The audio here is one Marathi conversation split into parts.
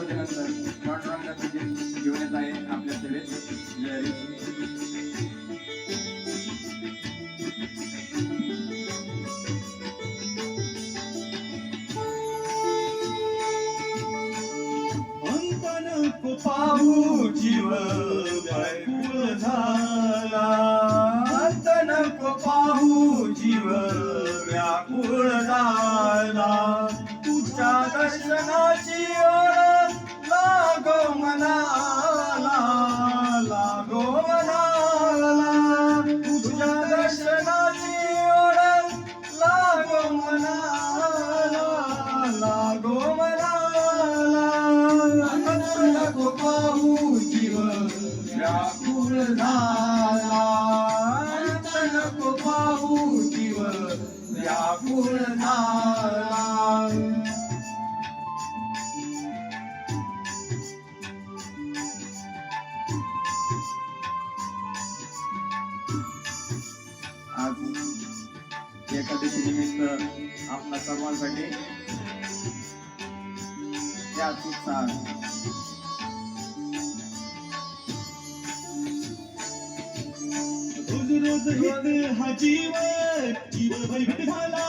आल्यानंतर पांडुरंगाचं गीत घेऊन येत आहे आपल्या सेवेत लहरी अंत पाहू जीव व्याकुळ झाला अंत पाहू जीव व्याकुळ झाला. तुझ्या दर्शनाची झाला नको पाहू जीव व्याकुळ झाला एकादशी निमित्त आपल्या सर्वांसाठी त्याच उत्साह रोज रोज हित हा जीव जीव भयभीत झाला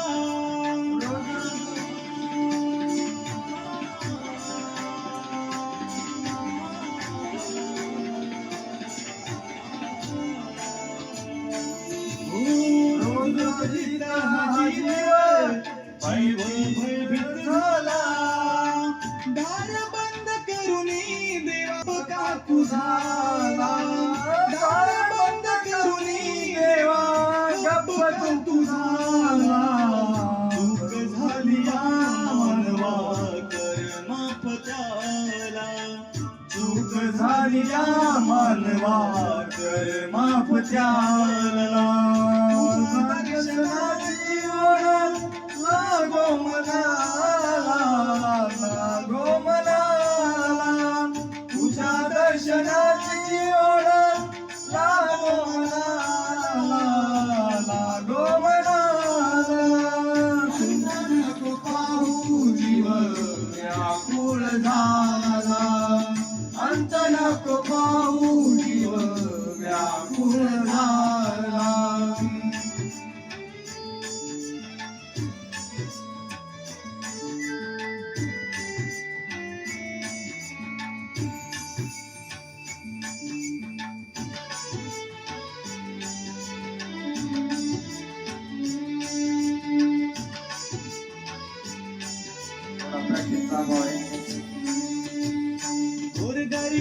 रोज रोज हित हा जीव जीव भयभीत झाला दार बंद करूनी देवा का तुझाला तुझाला चूक झाली या मानवा कर माफ त्याला ओढ लागो मनाला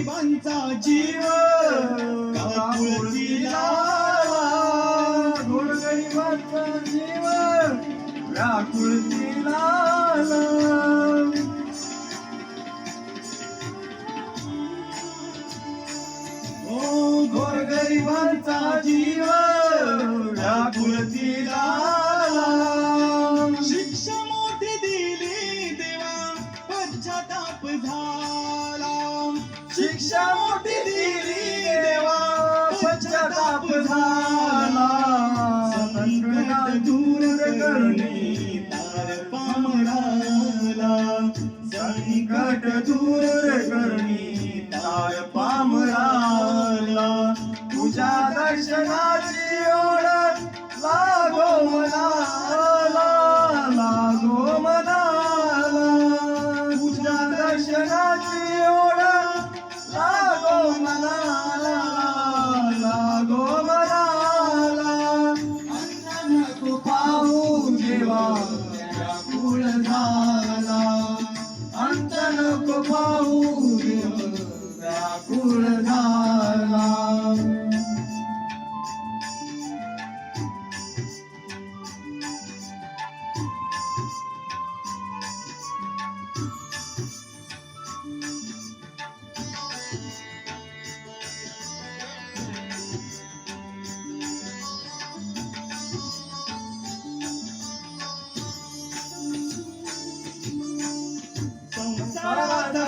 गोरगरिबांचा जीव काकुळतीला गोरगरिबांचा दर्शनाची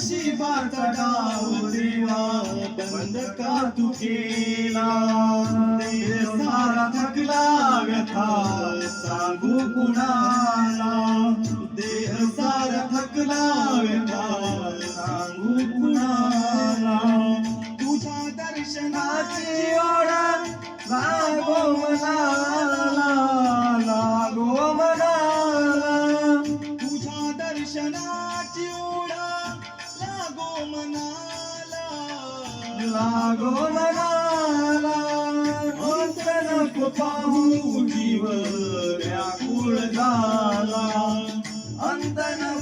नशिबाचा डाव दिला बंद का तू केला सारा थकला व्यथा. सांगू कुणाला? देह सारा थकला व्यथा. सांगू कुणाला? तुझ्या दर्शनाची ओढ लागो मनाला पाहू जीव व्याकुळ झाला. Ananth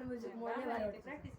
background music.